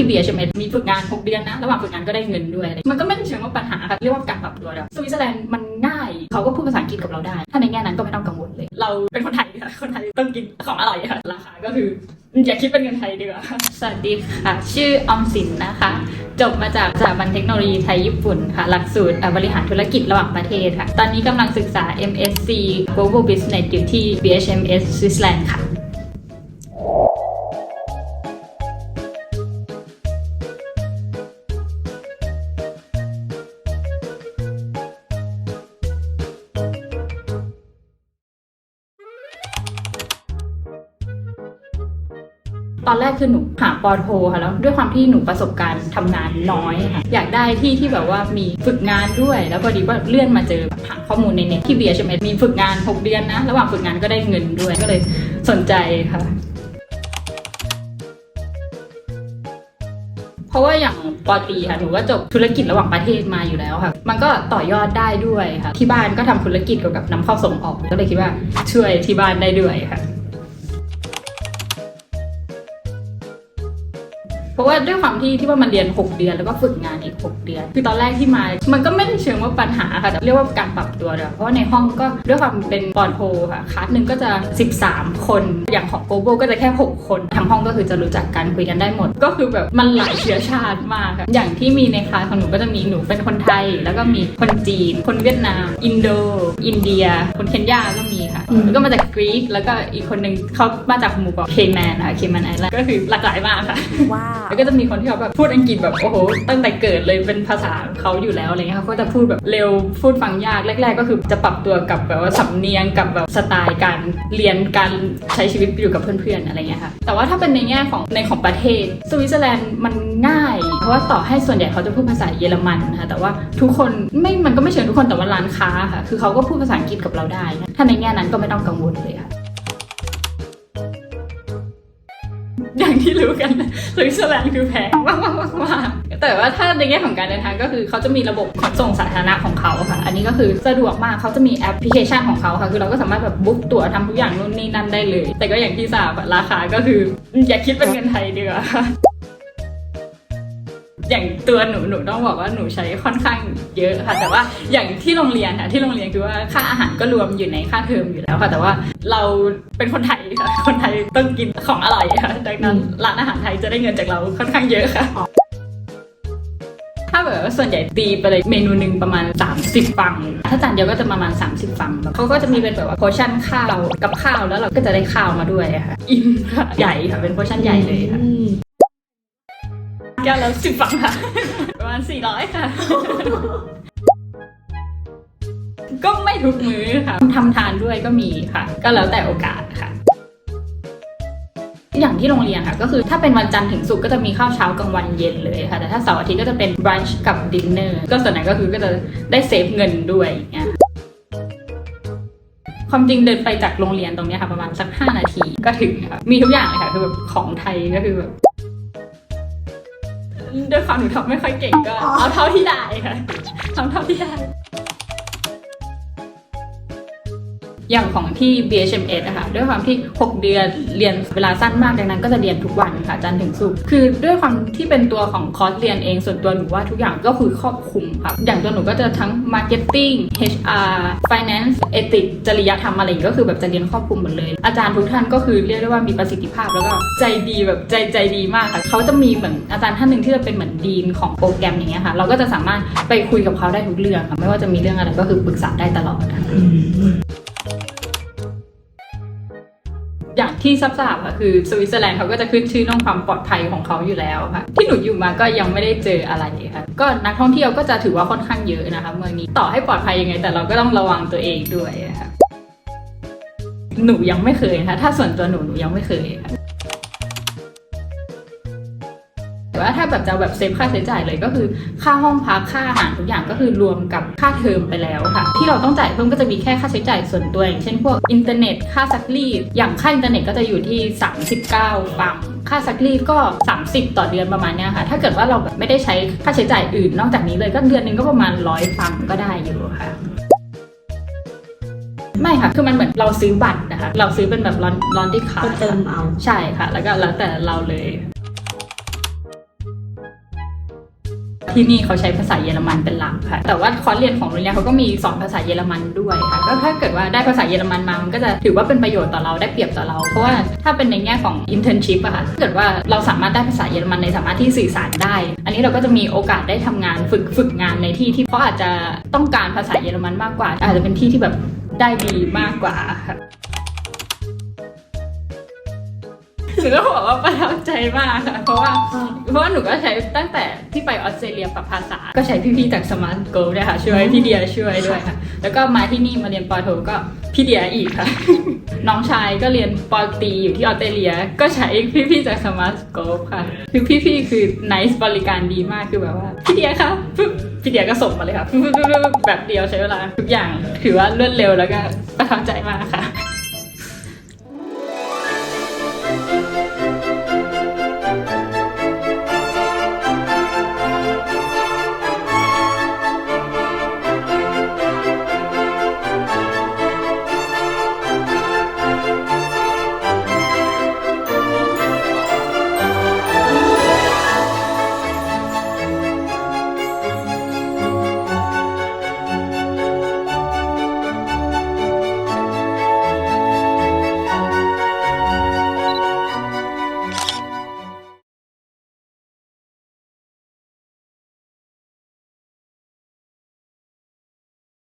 ที่ BHMS มีฝึกงาน 6 เดือนนะ ระหว่างฝึกงานก็ได้เงินด้วยมันก็ไม่ได้เชิงว่าปัญหาค่ะเรียกว่าการปรับตัวแล้วสวิตเซอร์แลนด์มันง่าย เขาก็พูดภาษาอังกฤษกับเราได้ ถ้าในแง่นั้นก็ไม่ต้องกังวลเลย เราเป็นคนไทยค่ะ คนไทยต้องกินของอร่อยค่ะ ราคาก็คืออย่าคิดเป็นเงินไทยดีกว่าสวัสดีค่ะ ชื่อออมสินนะคะ จบมาจากสถาบันเทคโนโลยีไทยญี่ปุ่นค่ะ หลักสูตรบริหารธุรกิจระหว่างประเทศค่ะ ตอนนี้กำลังศึกษา MSc Global Business อยู่ที่ BHMS Switzerland ค่ะ ตอนแรกคือหนูหาปอโทค่ะแล้วด้วยความที่หนูประสบการณ์ทำงานน้อยค่ะอยากได้ที่ที่แบบว่ามีฝึกงานด้วย แล้วพอดีว่าเลื่อนมาเจอหาข้อมูลในเน็ตที่ BHMS มีฝึกงาน 6 เดือนนะ ระหว่างฝึกงานก็ได้เงินด้วยก็เลยสนใจค่ะเพราะว่าอย่างปอตีค่ะหนูก็จบธุรกิจระหว่างประเทศมาอยู่แล้วค่ะ มันก็ต่อยอดได้ด้วยค่ะ ที่บ้านก็ทำธุรกิจเกี่ยวกับนำเข้าส่งออกก็เลยคิดว่าช่วยที่บ้านได้ด้วยค่ะ ราะว่าด้วยความที่ที่ว่ามันเรียน 6 เดือนแล้วก็ฝึกงานอีก 6 เดือน คือตอนแรกที่มา มันก็ไม่ได้เชิงว่าปัญหาค่ะแต่เรียกว่าการปรับตัวเลยเพราะว่าในห้องก็ด้วยความเป็นปอนโทค่ะคลาสหนึ่งก็จะ 13 คน อย่างของโกโบก็จะแค่ 6 คนทั้งห้องก็คือจะรู้จักกันคุยกันได้หมด ก็คือแบบมันหลายเชื้อชาติมากค่ะอย่างที่มีในคลาสของหนูก็จะมีหนูเป็นคนไทย แล้วก็มีคนจีน คนเวียดนาม อินโด อินเดีย คนเคนยาก็มีค่ะอืมแล้วก็มาจากกรีกแล้วก็อีกคนหนึ่งเขามาจากหมู่เกาะเคแมนค่ะเคแมนไอแลนด์ก็คือหลากหลายมากค่ะว้าวแล้วก็จะมีคนที่เขาแบบพูดอังกฤษแบบโอ้โหตั้งแต่เกิดเลยเป็นภาษาเขาอยู่แล้วอะไรเงี้ยเขาก็จะพูดแบบเร็วพูดฟังยากแรก ๆ ก็คือจะปรับตัวกับแบบว่าสำเนียงกับแบบสไตล์การเรียนการใช้ชีวิตอยู่กับเพื่อนๆอะไรเงี้ยค่ะแต่ว่าถ้าเป็นในแง่ของในของประเทศสวิตเซอร์แลนด์มันง่าย เพราะว่าต่อให้ส่วนใหญ่เขาจะพูดภาษาเยอรมันนะคะแต่ว่าทุกคนไม่มันก็ไม่เชิงทุกคนแต่ว่าร้านค้าค่ะคือเขาก็พูดภาษาอังกฤษกับเราได้ ถ้าในแง่นั้นก็ไม่ต้องกังวลเลยค่ะ ที่รู้กันสวิตเซอร์แลนด์คือแพงมากมากมากมากแต่ว่าถ้าในแง่ของการเดินทางก็คือเขาจะมีระบบขนส่งสาธารณะของเขาค่ะ อันนี้ก็คือสะดวกมากเขาจะมีแอปพลิเคชันของเขาค่ะ คือเราก็สามารถแบบบุ๊กตั๋วทำทุกอย่างนู่นนี่นั่นได้เลย แต่ก็อย่างที่ทราบราคาก็คืออย่าคิดเป็นเงินไทยดีกว่า อย่างตัวหนูหนูต้องบอกว่าหนูใช้ค่อนข้างเยอะค่ะ แต่ว่าอย่างที่โรงเรียนค่ะที่โรงเรียนคือว่าค่าอาหารก็รวมอยู่ในค่าเทอมอยู่แล้วค่ะ แต่ว่าเราเป็นคนไทยค่ะคนไทยต้องกินของอร่อยค่ะดังนั้นร้านอาหารไทยจะได้เงินจากเราค่อนข้างเยอะค่ะถ้าแบบว่าส่วนใหญ่ตีไปเลยเมนูหนึ่งประมาณ 30 ฟัง ถ้าจานเดียวก็จะประมาณ 30 ฟังเขาก็จะมีเป็นแบบว่าโพชั่นข้าวกับข้าวแล้วเราก็จะได้ข้าวมาด้วยค่ะอิ่มค่ะใหญ่ค่ะเป็นโพชั่นใหญ่เลยค่ะอืม แก้วละสิบฟังค่ะ ประมาณสี่ร้อยค่ะ ก็ไม่ทุกมื้อค่ะทำทานด้วยก็มีค่ะ ก็แล้วแต่โอกาสค่ะ อย่างที่โรงเรียนค่ะ ก็คือถ้าเป็นวันจันทร์ถึงศุกร์ก็จะมีข้าวเช้ากลางวันเย็นเลยค่ะ แต่ถ้าเสาร์อาทิตย์ก็จะเป็น brunch กับ dinner ก็ส่วนไหนก็คือก็จะได้เซฟเงินด้วยอย่างเงี้ยความจริงเดินไปจากโรงเรียนตรงนี้ค่ะประมาณสักห้านาทีก็ถึงค่ะมีทุกอย่างเลยค่ะคือแบบของไทยก็คือแบบ ด้วยความหนูทำไม่ค่อยเก่งก็ เอาเท่าที่ได้ค่ะทำเท่าที่ได้ อย่างของที่ BHMS อะค่ะด้วยความที่ 6 เดือนเรียนเวลาสั้นมากดังนั้นก็จะเรียนทุกวันค่ะจันทร์ถึงศุกร์คือด้วยความที่เป็นตัวของคอร์สเรียนเองส่วนตัวหนูว่าทุกอย่างก็คือครอบคลุมค่ะอย่างตัวหนูก็จะทั้ง Marketing HR Finance Ethics จริยธรรมอะไรย่างงี้ก็คือแบบจะเรียนครอบคลุมหมดเลย อาจารย์ทุกท่านก็คือเรียกได้ว่ามีประสิทธิภาพแล้วก็ใจดีแบบใจใจดีมากค่ะเขาจะมีเหมือนอาจารย์ท่านหนึ่งที่จะเป็นเหมือนดีนของโปรแกรมอย่างเงี้ยค่ะเราก็จะสามารถไปคุยกับเขาได้ทุกเรื่องค่ะไม่ว่าจะมีเรื่องอะไรก็คือปรึกษาได้ตลอดค่ะ ที่ทราบๆค่ะคือสวิตเซอร์แลนด์เขาก็จะขึ้นชื่อเรื่องความปลอดภัยของเขาอยู่แล้วค่ะ ที่หนูอยู่มาก็ยังไม่ได้เจออะไรค่ะก็นักท่องเที่ยวก็จะถือว่าค่อนข้างเยอะนะคะ เมืองนี้ต่อให้ปลอดภัยยังไง แต่เราก็ต้องระวังตัวเองด้วยค่ะหนูยังไม่เคยค่ะถ้าส่วนตัวหนูหนูยังไม่เคยค่ะ ว่าถ้าแบบจะแบบเซฟค่าใช้จ่ายเลยก็คือ ค่าห้องพักค่าอาหารทุกอย่างก็คือรวมกับค่าเทอมไปแล้วค่ะ ที่เราต้องจ่ายเพิ่มก็จะมีแค่ค่าใช้จ่ายส่วนตัวอย่างเช่นพวกอินเทอร์เน็ตค่าซักรีดอย่างค่าอินเทอร์เน็ตก็จะอยู่ที่ 39ฟังค่าซักรีดก็ 30 ต่อเดือนประมาณเนี้ยค่ะ ถ้าเกิดว่าเราแบบไม่ได้ใช้ค่าใช้จ่ายอื่น นอกจากนี้เลยก็เดือนหนึงก็ประมาณร้อยฟังก็ได้อยู่ค่ะไม่ค่ะ คือมันเหมือนเราซื้อบัตรนะคะ เราซื้อเป็นแบบลอนลอนที่ขาก็เติมเอา ใช่ค่ะ แล้วก็แล้วแต่เราเลย ที่นี่เขาใช้ภาษาเยอรมันเป็นหลักค่ะ แต่ว่าคอร์สเรียนของโรงเรียนเขาก็มีสอนภาษาเยอรมันด้วยค่ะ ก็ถ้าเกิดว่าได้ภาษาเยอรมันมา มันก็จะถือว่าเป็นประโยชน์ต่อเราได้เปรียบต่อเรา เพราะว่าถ้าเป็นในแง่ของ internship อะค่ะถ้าเกิดว่าเราสามารถได้ภาษาเยอรมันในสามารถที่สื่อสารได้ อันนี้เราก็จะมีโอกาสได้ทำงานฝึกฝึกงานในที่ที่เขาอาจจะต้องการภาษาเยอรมันมากกว่า อาจจะเป็นที่ที่แบบได้ดีมากกว่าค่ะ หนูก็บอกว่าประทับใจมากค่ะ เพราะว่าเพราะว่าหนูก็ใช้ตั้งแต่ที่ไปออสเตรเลียปรับภาษา ก็ใช้พี่ๆจากสมาร์ทโกลเนี่ยค่ะ ช่วยพี่เดียช่วยด้วยค่ะ แล้วก็มาที่นี่มาเรียนปอโทก็พี่เดียอีกค่ะ น้องชายก็เรียนปอตรีอยู่ที่ออสเตรเลีย ก็ใช้พี่ๆจากสมาร์ทโกลค่ะ คือพี่ๆคือไนส์บริการดีมากคือแบบว่าพี่เดียครับปึ๊บพี่เดียก็ส่งมาเลยค่ะปึ๊บปึ๊บปึ๊บแบบเดียวใช้เวลาทุกอย่างถือว่ารวดเร็วแล้วก็ประทับใจมากค่ะ